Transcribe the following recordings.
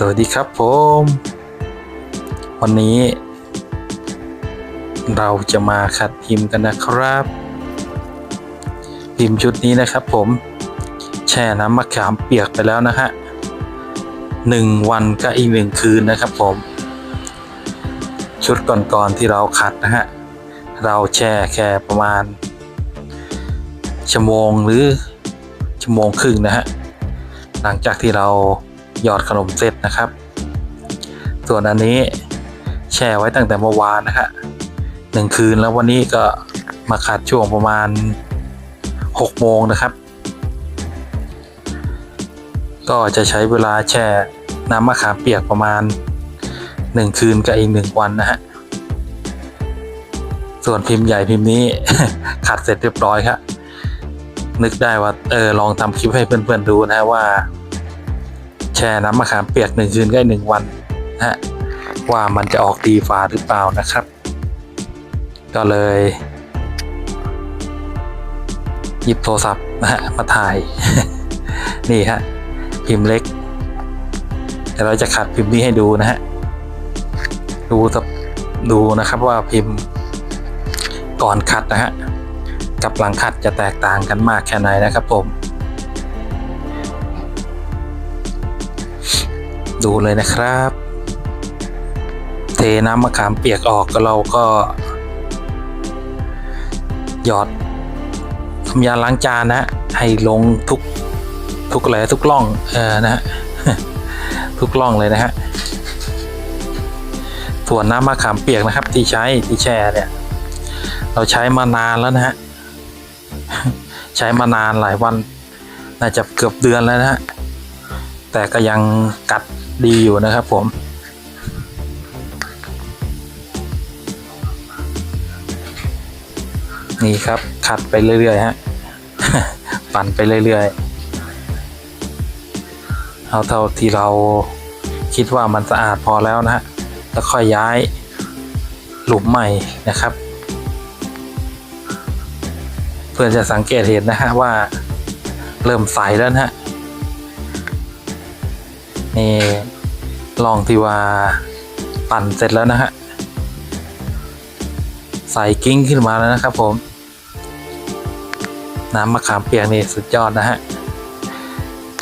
สวัสดีครับผม วันนี้ เราจะมาขัดพิมพ์กันนะครับ พิมพ์ชุดนี้นะครับผม แช่น้ำมะขามเปียกไปแล้วนะฮะหนึ่งวันก็อีกหนึ่งคืนนะครับผม ชุดก่อนๆที่เราขัดนะฮะ เราแช่แค่ประมาณ ชั่วโมงหรือชั่วโมงครึ่งนะฮะ หลังจากที่เรา หยอดขนมเสร็จนะครับ ส่วนอันนี้แช่ไว้ตั้งแต่เมื่อวานนะฮะหนึ่งคืนแล้ววันนี้ก็มาขัดช่วงประมาณ6โมงนะครับ ก็จะใช้เวลาแช่น้ำมะขามเปียกประมาณ 1 คืนกับอีกหนึ่งวันนะฮะ ส่วนพิมพ์ใหญ่พิมพ์นี้ ขัดเสร็จเรียบร้อยครับ นึกได้ว่าเออลองทำคลิปให้เพื่อนๆดูนะว่า แช่น้ำมะขามเปียกหนึ่งคืนก็หนึ่งวันนะฮะว่ามันจะออกดีฟ้าหรือเปล่านะครับ ก็เลย หยิบโทรศัพท์นะฮะมาถ่าย นี่ฮะพิมพ์เล็กเดี๋ยวเราจะขัดพิมพ์นี้ให้ดูนะฮะดูสับดูนะครับว่าพิมพ์ก่อนขัดนะฮะกับหลังขัดจะแตกต่างกันมากแค่ไหนนะครับผม ดูเลยนะครับ เทน้ำมะขามเปียกออกก็เราก็หยอดทำยาล้างจานนะให้ลงทุกทุกอะไรทุกล่องเออนะฮะทุกล่องเลยนะฮะส่วนน้ำมะขามเปียกนะครับ ที่ใช้ที่แช่เนี่ย เราใช้มานานแล้วนะฮะใช้มานานหลายวัน น่าจะเกือบเดือนแล้วนะฮะ แต่ก็ยังกัดดีอยู่นะครับผม นี่ครับขัดไปเรื่อยๆฮะปั่นไปเรื่อยๆ เอาเท่าที่เราคิดว่ามันสะอาดพอแล้วนะฮะแล้วค่อยย้ายหลุมใหม่นะครับ เพื่อนจะสังเกตเห็นนะฮะว่าเริ่มใสแล้วนะฮะ นี่ลองที่ว่าปั่นเสร็จแล้วนะฮะใส่กิ้งขึ้นมาแล้วนะครับผม น้ำมะขามเปียกนี่สุดยอดนะฮะ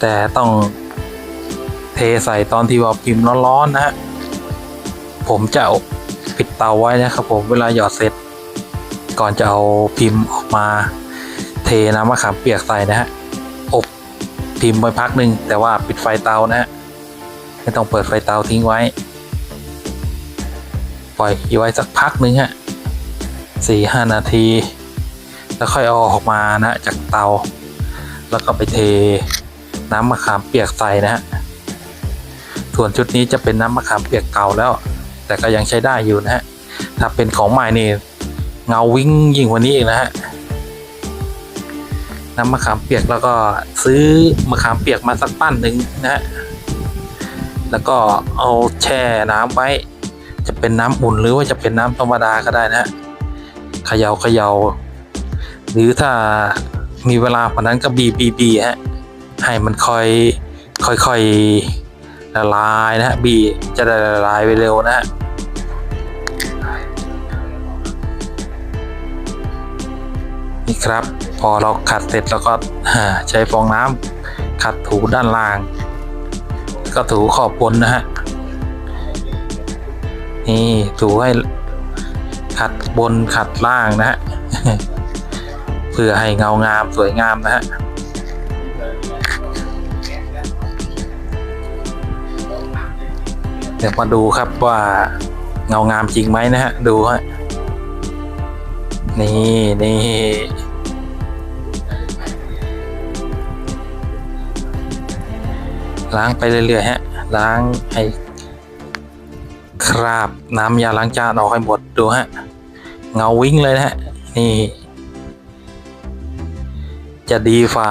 แต่ต้องเทใส่ตอนที่ว่าพิมพ์ร้อนๆนะฮะ ผมจะปิดเตาไว้นะครับผมเวลาหยอดเสร็จ ก่อนจะเอาพิมพ์ออกมา เทน้ำมะขามเปียกใส่นะฮะ อบพิมพ์ไว้พักหนึ่งแต่ว่าปิดไฟเตานะฮะ ไม่ต้องเปิดไฟเตาทิ้งไว้ ปล่อยไว้สักพักหนึ่งฮะสี่ห้านาที แล้วค่อยเอาออกมานะจากเตา แล้วก็ไปเทน้ำมะขามเปียกใส่นะฮะส่วนชุดนี้จะเป็นน้ำมะขามเปียกเก่าแล้ว แต่ก็ยังใช้ได้อยู่นะฮะถ้าเป็นของใหม่นี่เงาวิ่งยิ่งกว่านี้อีกนะฮะน้ำมะขามเปียกแล้วก็ซื้อมะขามเปียกมาสักปั้นหนึ่งนะฮะ แล้วก็เอาแช่น้ำไว้ จะเป็นน้ำอุ่นหรือว่าจะเป็นน้ำธรรมดาก็ได้นะฮะเขยา่าเขยา่าหรือถ้ามีเวลากว่านั้นก็บีบีบีฮะให้มันค่อยค่อยๆละลายนะฮะบีจะได้ละลายไปเร็วนะฮะนี่ครับพอเราขัดเสร็จแล้วก็ใช้ฟองน้ำขัดถูด้านล่าง ก็ถูขอบบนนะฮะ นี่ถูให้ขัดบนขัดล่างนะฮะ เพื่อให้เงางามสวยงามนะฮะเดี๋ยวมาดูครับว่าเงางามจริงไหมนะฮะ ดูฮะ นี่นี่ ล้างไปเรื่อยๆฮะล้างให้คราบน้ำยาล้างจานออกให้หมดดูฮะเงาวิ่งเลยนะฮะนี่ จะดีฝ่า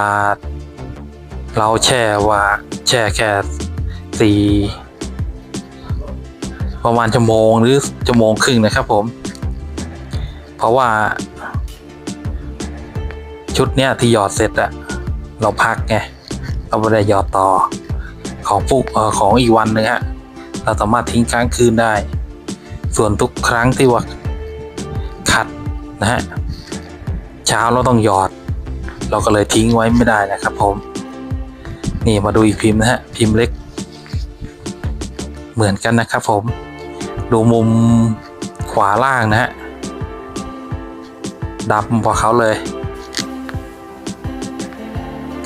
เราแช่ว่าแช่แค่สี่ประมาณชั่วโมงหรือชั่วโมงครึ่งนะครับผม เพราะว่า ชุดเนี้ยที่หยอดเสร็จอะเราพักไงเราไม่ได้หยอดต่อ ของฟุกของอีกวันหนึ่งฮะเราสามารถทิ้งค้างคืนได้ ส่วนทุกครั้งที่ว่าขัดนะฮะเช้าเราต้องหยอด เราก็เลยทิ้งไว้ไม่ได้นะครับผม นี่มาดูอีกพิมพ์นะฮะพิมพ์เล็ก เหมือนกันนะครับผม ดูมุมขวาล่างนะฮะดำกว่าเขาเลย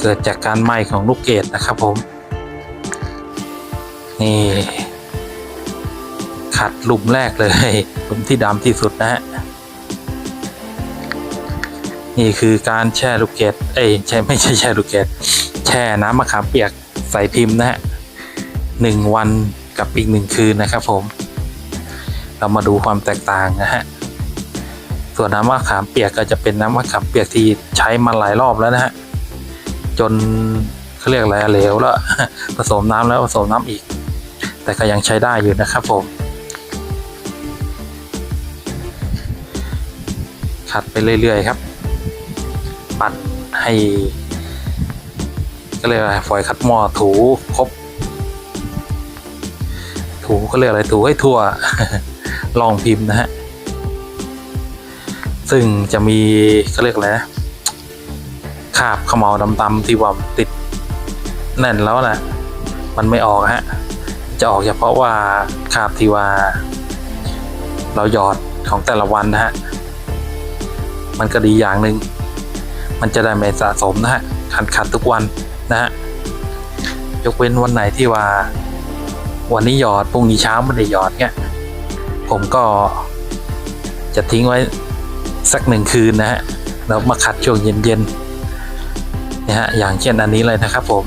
เกิดจากการไหม้ของลูกเกดนะครับผม นี่ ขัดหลุมแรกเลยหลุมที่ดำที่สุดนะฮะนี่คือการแช่ลูกเกดเอ้ยใช่ไม่ใช่แช่ลูกเกดแช่น้ำมะขามเปียกใส่พิมพ์นะฮะหนึ่งวันกับอีกหนึ่งคืนนะครับผม เรามาดูความแตกต่างนะฮะส่วนน้ำมะขามเปียกก็จะเป็นน้ำมะขามเปียกที่ใช้มาหลายรอบแล้วนะฮะจนเขาเรียกอะไรเหลวแล้วผสมน้ำแล้วผสมน้ำอีก แต่ก็ยังใช้ได้อยู่นะครับผมขัดไปเรื่อยๆครับ ปัดให้ ก็เรียกอะไรฝอยขัดหม้อถูครบ ถูก็เรียกอะไรถูให้ทั่ว ลองพิมพ์นะฮะ ซึ่งจะมีเขาเรียกอะไรนะคาบขมเหลาดำๆที่ว่าติดแน่นแล้วนะมันไม่ออกฮะ จะออกเฉพาะว่าคาบที่ว่า เราหยอดของแต่ละวันนะฮะ มันก็ดีอย่างหนึ่งมันจะได้ไม่สะสมนะฮะขัดขัดทุกวันนะฮะยกเว้นวันไหนที่ว่า วันนี้หยอดพรุ่งนี้เช้าไม่ได้หยอดเนี่ยผมก็จะทิ้งไว้สักหนึ่งคืนนะฮะแล้วมาขัดช่วงเย็นๆนะฮะอย่างเช่นอันนี้เลยนะครับผม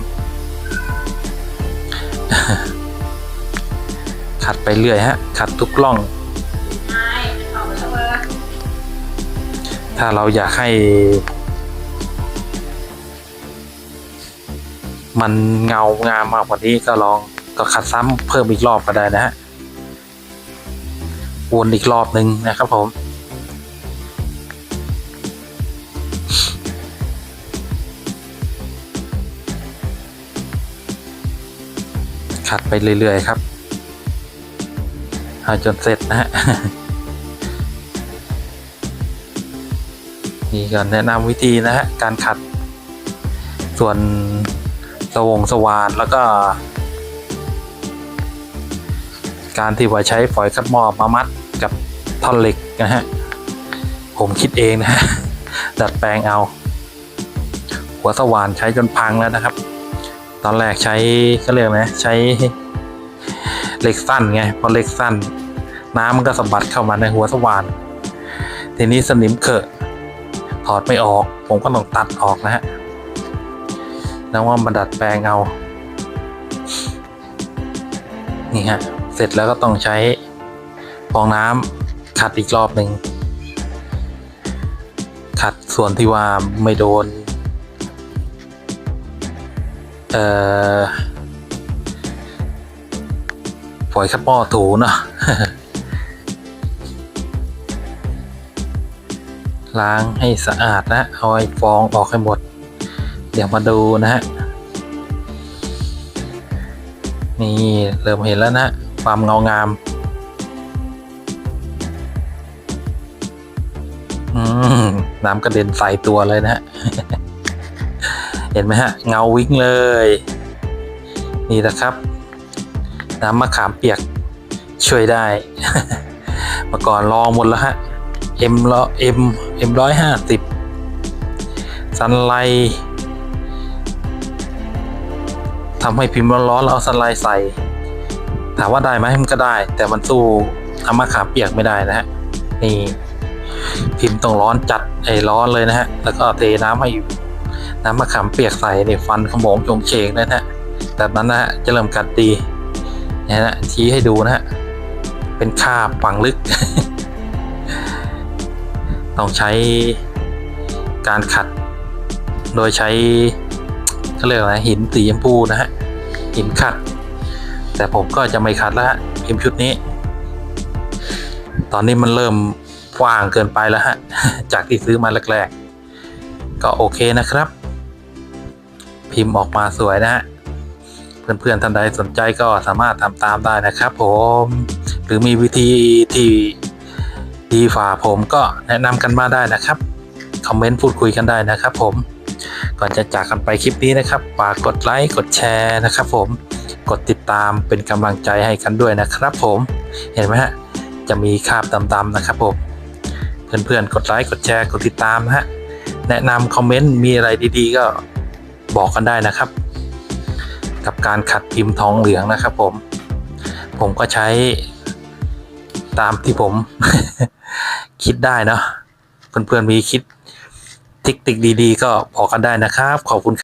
ขัดไปเรื่อยฮะ ขัดทุกล่อง ถ้าเราอยากให้ มันเงางามมากกว่านี้ก็ลองก็ขัดซ้ำเพิ่มอีกรอบก็ได้นะฮะ วนอีกรอบหนึ่งนะครับผมขัดไปเรื่อย ๆ ครับ เอาจนเสร็จนะฮะนี่ก็แนะนำวิธีนะฮะการขัด ส่วนสวงสวานแล้วก็ การที่ว่าใช้ฝอยคัดหม้อมามัดกับท่อนเหล็กนะฮะผมคิดเองนะฮะดัดแปลงเอา หัวสว่านใช้จนพังแล้วนะครับ ตอนแรกใช้ก็เรียกนะใช้ เหล็กสั้นไงพอเหล็กสั้น น้ำมันก็สะบัดเข้ามาในหัวสว่าน ทีนี้สนิมเขอะถอดไม่ออก ผมก็ต้องตัดออกนะฮะแล้วว่ามาดัดแปลงเอานี่ฮะเสร็จแล้วก็ต้องใช้ฟองน้ำขัดอีกรอบหนึ่งขัดส่วนที่ว่าไม่โดน เอ่อ ฝอยคัดหม้อถูเนาะล้างให้สะอาดนะ เอาไอ้ฟองออกให้หมด เดี๋ยวมาดูนะฮะ นี่เริ่มเห็นแล้วนะ ความเงางามอืมน้ำกระเด็นใส่ตัวเลยนะฮะ เห็นไหมฮะ เงาวิ่งเลย นี่นะครับ น้ำมะขามเปียกช่วยได้ เมื่อก่อนลองหมดแล้วฮะเอ็มร้อยเอ็มเอ็มร้อยห้าสิบซันไลทำให้พิมพ์ร้อนๆแล้วเอาซันไลใส่ ถามว่าได้ไหมมันก็ได้ แต่มันสู้ทำมะขามเปียกไม่ได้นะฮะนี่พิมพ์ต้องร้อนจัดไอ้ร้อนเลยนะฮะ แล้วก็เทน้ำให้อยู่น้ำมะขามเปียกใส่เนี่ยฟันขมงจงเชงนะฮะแบบนั้นนะฮะจะเริ่มกัดดี นะฮะชี้ให้ดูนะฮะเป็นคาบฝังลึก ต้องใช้การขัด โดยใช้เขาเรียกอะไรหินสีชมพูนะฮะหินขัด แต่ผมก็จะไม่ขัดแล้วฮะพิมพ์ชุดนี้ ตอนนี้มันเริ่มกว้างเกินไปแล้วฮะจากที่ซื้อมาแรกๆก็โอเคนะครับ พิมพ์ออกมาสวยนะฮะ เพื่อนๆท่านใดสนใจก็สามารถทำตามได้นะครับ ผมหรือมีวิธีที่ดีฝ่าผมก็แนะนำกันมาได้นะครับคอมเมนต์พูดคุยกันได้นะครับผมก่อนจะจากกันไปคลิปนี้นะครับฝากกดไลค์กดแชร์นะครับ ผมกดติดตามเป็นกำลังใจให้กันด้วยนะครับ ผมเห็นไหมฮะจะมีคาบดำๆนะครับผมเพื่อนๆกดไลค์กดแชร์กดติดตามนะฮะแนะนำคอมเมนต์มีอะไรดีๆ ก็บอกกันได้นะครับ กับการขัดพิมพ์ทองเหลืองนะครับ ผม ผมก็ใช้ตามที่ผม คิดได้เนาะเพื่อนๆมีคิดทิกติกดี ๆ ก็บอกกันได้นะครับ ขอบคุณ